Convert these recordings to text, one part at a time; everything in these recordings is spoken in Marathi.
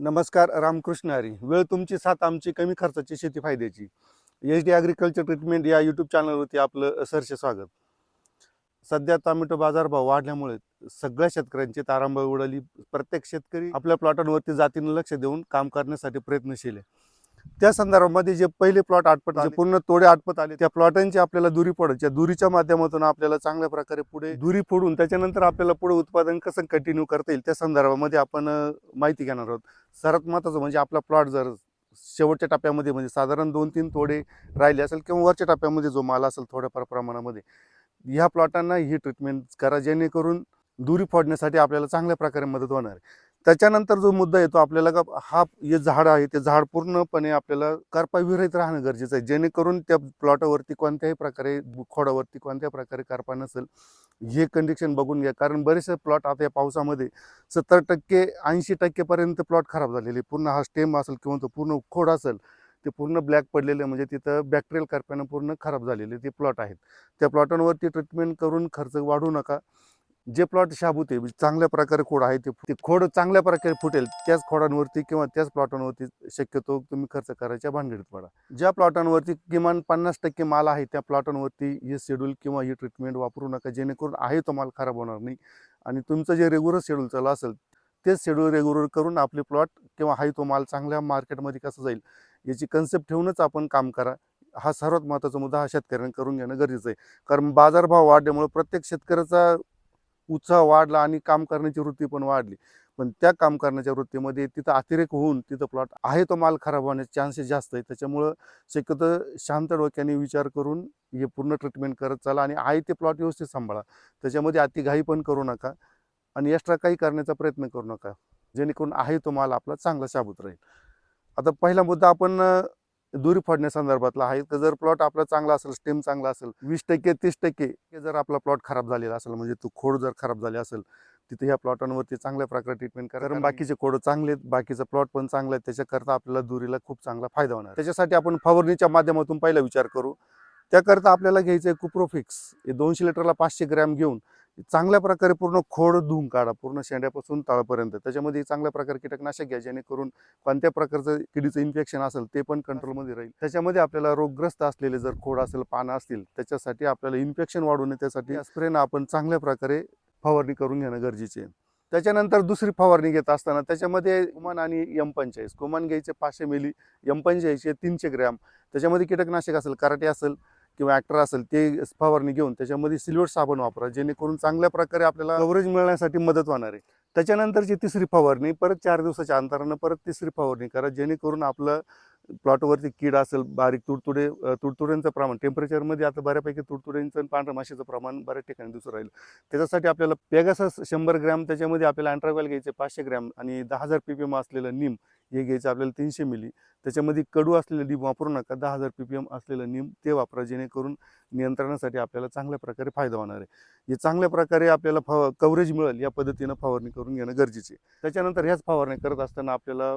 नमस्कार रामकृष्ण हरी. वेळ तुमची साथ आमची कमी खर्चाची शेती फायद्याची. एच डी ॲग्रिकल्चर ट्रीटमेंट या यूट्यूब चॅनलवरती आपलं सरसे स्वागत. सध्या टोमॅटो बाजारभाव वाढल्यामुळे सगळ्या शेतकऱ्यांची तारांबळ उडाली. प्रत्येक शेतकरी आपल्या प्लॉटांवरती जातीनं लक्ष देऊन काम करण्यासाठी प्रयत्नशील आहे. त्या संदर्भामध्ये जे पहिले प्लॉट आटपत जे पूर्ण तोडे आटपत आले त्या प्लॉटांची आपल्याला दुरी पडत या दुरीच्या माध्यमातून आपल्याला चांगल्या प्रकारे पुढे दुरी फोडून त्याच्यानंतर आपल्याला पुढे उत्पादन कसं कंटिन्यू करता येईल त्या संदर्भामध्ये आपण माहिती घेणार आहोत. सर्वात महत्त्वाचं म्हणजे आपला प्लॉट जर शेवटच्या टप्प्यामध्ये म्हणजे साधारण दोन तीन तोडे राहिले असेल किंवा वरच्या टप्प्यामध्ये जो माल असेल थोड्याफार प्रमाणामध्ये ह्या प्लॉटांना ही ट्रीटमेंट करा जेणेकरून दुरी फोडण्यासाठी आपल्याला चांगल्या प्रकारे मदत होणार आहे. त्याच्यानंतर जो मुद्दा येतो आपल्याला का हा जे झाड आहे ते झाड पूर्णपणे आपल्याला करपा विरहित राहणं गरजेचं आहे. जेणेकरून त्या प्लॉटावरती कोणत्याही प्रकारे खोडावरती कोणत्याही प्रकारे करपा नसेल हे कंडिशन बघून घ्या. कारण बरेचसे प्लॉट आता या पावसामध्ये सत्तर टक्के ऐंशी टक्केपर्यंत प्लॉट खराब झालेले पूर्ण हा स्टेम असेल किंवा तो पूर्ण खोड असेल ते पूर्ण ब्लॅक पडलेले म्हणजे तिथं बॅक्टेरियल करप्यानं पूर्ण खराब झालेले ते प्लॉट आहेत. त्या प्लॉटांवरती ट्रीटमेंट करून खर्च वाढू नका. जे प्लॉट शाबूत आहे म्हणजे चांगल्या प्रकारे खोड आहे ते खोड चांगल्या प्रकारे फुटेल त्याच खोडांवरती किंवा त्याच प्लॉटांवरती शक्यतो तुम्ही खर्च करायच्या भानगडीत पडा. ज्या प्लॉटांवरती किमान पन्नास टक्के माल आहे त्या प्लॉटांवरती हे शेड्यूल किंवा ही ट्रीटमेंट वापरू नका जेणेकरून आहे तो माल खराब होणार नाही. आणि तुमचं जे रेग्युलर शेड्यूल चालू असेल तेच शेड्यूल रेग्युलर करून आपले प्लॉट किंवा हाही तो माल चांगल्या मार्केटमध्ये कसं जाईल याची कन्सेप्ट ठेवूनच आपण काम करा. हा सर्वात महत्त्वाचा मुद्दा हा शेतकऱ्यांनी करून घेणं गरजेचं आहे. कारण बाजारभाव वाढल्यामुळे प्रत्येक शेतकऱ्याचा उत्साह वाढला आणि काम करण्याची वृत्ती पण वाढली. पण त्या काम करण्याच्या वृत्तीमध्ये तिथं अतिरेक होऊन तिथं प्लॉट आहे तो माल खराब होण्याचे चान्सेस जास्त आहे त्याच्यामुळं शक्यतो शांत डोक्याने विचार करून हे पूर्ण ट्रीटमेंट करत चाला आणि आहे ते प्लॉट व्यवस्थित सांभाळा. त्याच्यामध्ये अतिघाई पण करू नका आणि एक्स्ट्रा काही करण्याचा प्रयत्न करू नका. जेणेकरून आहे तो माल आपला चांगला शाबूत राहील. आता पहिला मुद्दा आपण दुरी फोडण्यासंदर्भातला आहे. तर जर प्लॉट आपला चांगला असेल स्टेम चांगला असेल वीस टक्के तीस टक्के जर आपला प्लॉट खराब झालेला असेल म्हणजे तो खोड जर खराब झाले असेल तिथे ह्या प्लॉटांवरती चांगल्या प्रकारे ट्रीटमेंट करा. कारण बाकीचे खोड चांगले आहेत बाकीचं प्लॉट पण चांगलं आहे त्याच्याकरता आपल्याला दुरीला खूप चांगला फायदा होणार. त्याच्यासाठी आपण फवारणीच्या माध्यमातून पहिला विचार करू. त्याकरता आपल्याला घ्यायचं आहे कुप्रोफिक्स हे दोनशे लिटरला पाचशे ग्रॅम घेऊन चांगल्या प्रकारे पूर्ण खोड धुवून काढा पूर्ण शेंड्यापासून तळापर्यंत. त्याच्यामध्ये चांगल्या प्रकारे कीटकनाशक घ्या जेणेकरून कोणत्या प्रकारचं किडीचं इन्फेक्शन असेल ते पण कंट्रोलमध्ये राहील. त्याच्यामध्ये आपल्याला रोगग्रस्त असलेले जर खोड असेल पानं असतील त्याच्यासाठी आपल्याला इन्फेक्शन वाढू नये त्यासाठी स्प्रेनं आपण चांगल्या प्रकारे फवारणी करून घेणं गरजेचे आहे. त्याच्यानंतर दुसरी फवारणी घेत असताना त्याच्यामध्ये कुमान आणि यम पंचाळीस कुमान घ्यायचे पाचशे मिली यम पंचाळीसचे तीनशे ग्रॅम. त्याच्यामध्ये कीटकनाशक असेल कराटे असेल किंवा ॲक्टर असेल ते फवारणी घेऊन त्याच्यामध्ये सिल्वर साबण वापरा जेणेकरून चांगल्या प्रकारे आपल्याला कव्हरेज मिळण्यासाठी मदत होणार आहे. त्याच्यानंतरची तिसरी फवारणी परत चार दिवसाच्या अंतरानं परत तिसरी फवारणी करा जेणेकरून आपलं प्लॉटवरती कीड असेल बारीक तुडतुडे तुडतुड्यांचं प्रमाण टेम्परेचरमध्ये आता बऱ्यापैकी तुडतुड्यांचं आणि पांढऱ्या माशीचं प्रमाण बऱ्याच ठिकाणी दिसून राहील. त्याच्यासाठी आपल्याला पेगासस शंभर ग्रॅम त्याच्यामध्ये आपल्याला अँट्रावेल घ्यायचे पाचशे ग्रॅम आणि दहा हजार पी पी एम असलेलं नीम हे घ्यायचं आपल्याला तीनशे मिली. त्याच्यामध्ये कडू असलेलं नीम वापरू नका दहा हजार पी पी एम असलेलं नीम ते वापरा जेणेकरून नियंत्रणासाठी आपल्याला चांगल्या प्रकारे फायदा होणार आहे. हे चांगल्या प्रकारे आपल्याला फव कव्हरेज मिळेल या पद्धतीनं फवारणी करून घेणं गरजेचे त्याच्यानंतर ह्याच फवारणी करत असताना आपल्याला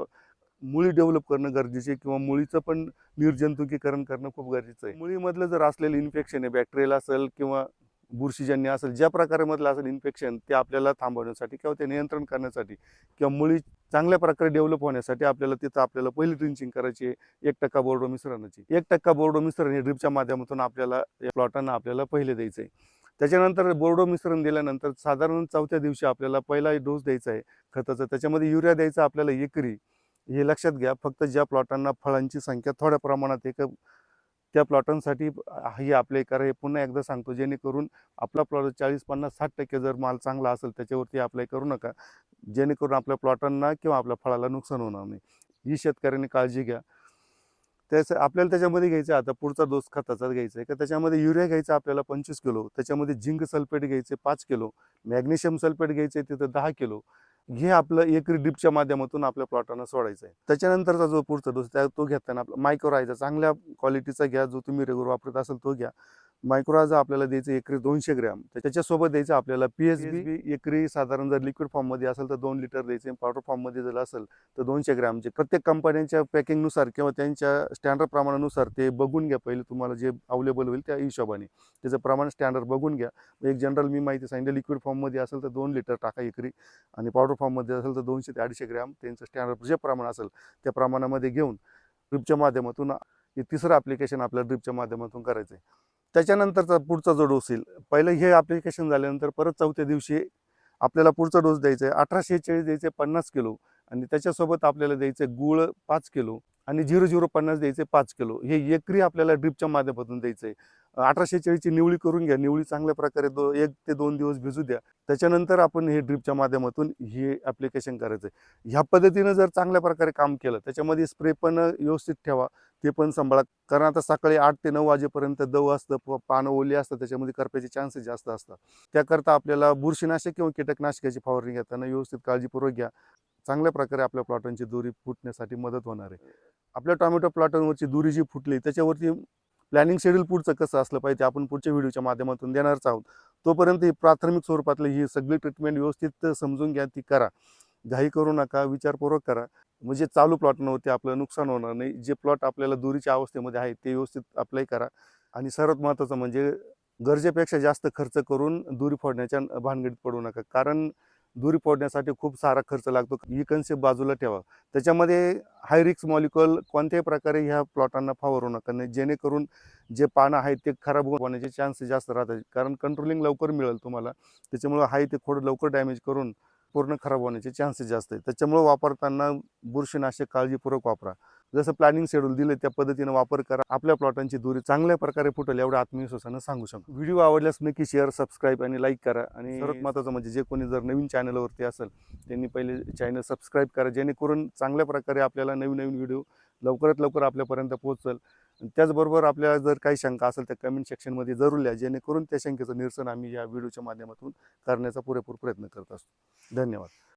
मुळी डेव्हलप करणं गरजेचे किंवा मुळीचं पण निर्जंतुकीकरण करणं खूप गरजेचं आहे. मुळीमधलं जर असलेलं इन्फेक्शन आहे बॅक्टेरियल असेल किंवा बुरशीजन्य असेल ज्या प्रकारामधलं असेल इन्फेक्शन ते आपल्याला थांबवण्यासाठी किंवा ते नियंत्रण करण्यासाठी किंवा मुळी चांगल्या प्रकारे डेव्हलप होण्यासाठी आपल्याला तिथं आपल्याला पहिली ड्रिंचिंग करायची आहे एक टक्का बोर्डो मिश्रणाची. एक टक्का बोर्डो मिश्रण हे ड्रिपच्या माध्यमातून आपल्याला या प्लॉटांना आपल्याला पहिले द्यायचं आहे. त्याच्यानंतर बोर्डो मिश्रण दिल्यानंतर साधारण चौथ्या दिवशी आपल्याला पहिला डोस द्यायचा आहे खताचा. त्याच्यामध्ये युरिया द्यायचा आपल्याला एकरी. हे लक्षात घ्या फक्त ज्या प्लॉटांना फळांची संख्या थोड्या प्रमाणात एक त्या प्लॉटांसाठी हे आपले करा हे पुन्हा एकदा सांगतो जेणेकरून आपला प्लॉट चाळीस पन्नास साठ टक्के जर माल चांगला असेल त्याच्यावरती अप्लाय करू नका. जेणेकरून आपल्या प्लॉटांना किंवा आपल्या फळाला नुकसान होणार नाही. ही शेतकऱ्यांनी काळजी घ्या. त्याचं आपल्याला त्याच्यामध्ये घ्यायचं आहे आता पुढचा दोस खताचा घ्यायचा आहे का त्याच्यामध्ये युरिया घ्यायचा आपल्याला पंचवीस किलो. त्याच्यामध्ये झिंक सल्फेट घ्यायचे पाच किलो. मॅग्नेशियम सल्फेट घ्यायचे तिथं दहा किलो. हे आपलं एकरी ड्रिपच्या माध्यमातून आपल्या प्लॉटांना सोडायचं आहे त्याच्यानंतरचा जो पुढचा डोस त्या तो घेताना आपला मायक्रो राहायचा चांगल्या क्वालिटीचा घ्या जो तुम्ही रेग्युलर वापरत असाल तो घ्या. मायक्रोराजा आपल्याला द्यायचं एकरी दोनशे ग्रॅम. त्याच्यासोबत द्यायचं आपल्याला पी एच बी एकरी साधारण जर लिक्विड फॉर्ममध्ये असेल तर दोन लिटर द्यायचे. पावडर फॉर्ममध्ये जर असेल तर दोनशे ग्रॅमचे प्रत्येक कंपन्यांच्या पॅकिंगनुसार किंवा त्यांच्या स्टँडर्ड प्रमाणानुसार ते बघून घ्या. पहिले तुम्हाला जे अवेलेबल होईल त्या हिशोबाने. त्याचं प्रमाण स्टँडर्ड बघून घ्या. एक जनरल मी माहिती सांगितलं लिक्विड फॉर्ममध्ये असेल तर दोन लिटर टाका एकरी. आणि पावडर फॉर्ममध्ये असेल तर दोनशे ते अडीचशे ग्रॅम. त्यांचं स्टँडर्ड जे प्रमाण असेल त्या प्रमाणामध्ये घेऊन ड्रिपच्या माध्यमातून हे तिसरं ॲप्लिकेशन आपल्याला ड्रिपच्या माध्यमातून करायचं आहे त्याच्यानंतरचा पुढचा जो डोस येईल. पहिलं हे ॲप्लिकेशन झाल्यानंतर परत चौथ्या दिवशी आपल्याला पुढचा डोस द्यायचा आहे. अठराशे चाळीस द्यायचे पन्नास किलो. आणि त्याच्यासोबत आपल्याला द्यायचं गुळ पाच किलो. आणि झिरो झिरो पन्नास द्यायचे पाच किलो. हे एकरी आपल्याला ड्रिपच्या माध्यमातून द्यायचं आहे अठराशे चाळीसची निवळी करून घ्या. निवळी चांगल्या प्रकारे दो एक ते दोन दिवस भिजू द्या. त्याच्यानंतर आपण हे ड्रिपच्या माध्यमातून हे ॲप्लिकेशन करायचं आहे ह्या पद्धतीनं जर चांगल्या प्रकारे काम केलं त्याच्यामध्ये स्प्रे पण व्यवस्थित ठेवा. ते पण सांभाळा. कारण आता सकाळी आठ ते नऊ वाजेपर्यंत दव असतं प- पानं ओली असतं त्याच्यामध्ये करपायचे चान्सेस जास्त असतात. त्याकरता आपल्याला बुरशीनाशक किंवा कीटकनाशकाची फवारणी घेताना व्यवस्थित काळजीपूर्वक घ्या. चांगल्या प्रकारे आपल्या प्लॉटांची दोरी फुटण्यासाठी मदत होणार आहे. आपल्या टॉमॅटो प्लॉटांवरची दोरी जी फुटली त्याच्यावरती प्लॅनिंग शेड्यूल पुढचं कसं असलं पाहिजे आपण पुढच्या व्हिडिओच्या माध्यमातून देणारच आहोत. तोपर्यंत ही प्राथमिक स्वरूपातली ही सगळी ट्रीटमेंट व्यवस्थित समजून घ्या ती करा. घाई करू नका विचारपूर्वक करा. म्हणजे चालू प्लॉटनवरती आपलं नुकसान होणार नाही. जे प्लॉट आपल्याला दुरीच्या अवस्थेमध्ये आहे ते व्यवस्थित अप्लाय करा. आणि सर्वात महत्त्वाचं म्हणजे गरजेपेक्षा जास्त खर्च करून दुरी फोडण्याच्या भानगडीत पडू नका. कारण दुरी फोडण्यासाठी खूप सारा खर्च लागतो. ही कन्सेप्ट बाजूला ठेवा. त्याच्यामध्ये हाय रिक्स मॉलिक्युल कोणत्याही प्रकारे ह्या प्लॉटांना फावरू नका. नाही जेणेकरून जे पानं आहेत ते खराब होण्याचे चान्सेस जास्त राहतात. कारण कंट्रोलिंग लवकर मिळेल तुम्हाला. त्याच्यामुळं हाय ते खोडं लवकर डॅमेज करून पूर्ण खराब होण्याचे चान्सेस जास्त आहेत. त्याच्यामुळं वापरताना बुरशीनाशक काळजीपूर्वक वापरा. जसं प्लॅनिंग शेड्यूल दिलं त्या पद्धतीनं वापर करा. आपल्या प्लॉटांची दुरी चांगल्या प्रकारे फुटेल एवढं आत्मविश्वासानं सांगू शकतो. व्हिडिओ आवडल्यास नक्की शेअर सबस्क्राईब आणि लाईक करा. आणि सर्वात महत्त्वाचं म्हणजे जे कोणी जर नवीन चॅनलवरती असेल त्यांनी पहिले चॅनल सबस्क्राईब करा. जेणेकरून चांगल्या प्रकारे आपल्याला नवीन नवीन व्हिडिओ लवकरात लवकर आपल्यापर्यंत पोहोचल. आणि त्याचबरोबर आपल्याला जर काही शंका असेल तर कमेंट सेक्शनमध्ये जरूर लिहा. जेणेकरून त्या शंकेचं निरसन आम्ही या व्हिडिओच्या माध्यमातून करण्याचा पुरेपूर प्रयत्न करत असतो. धन्यवाद.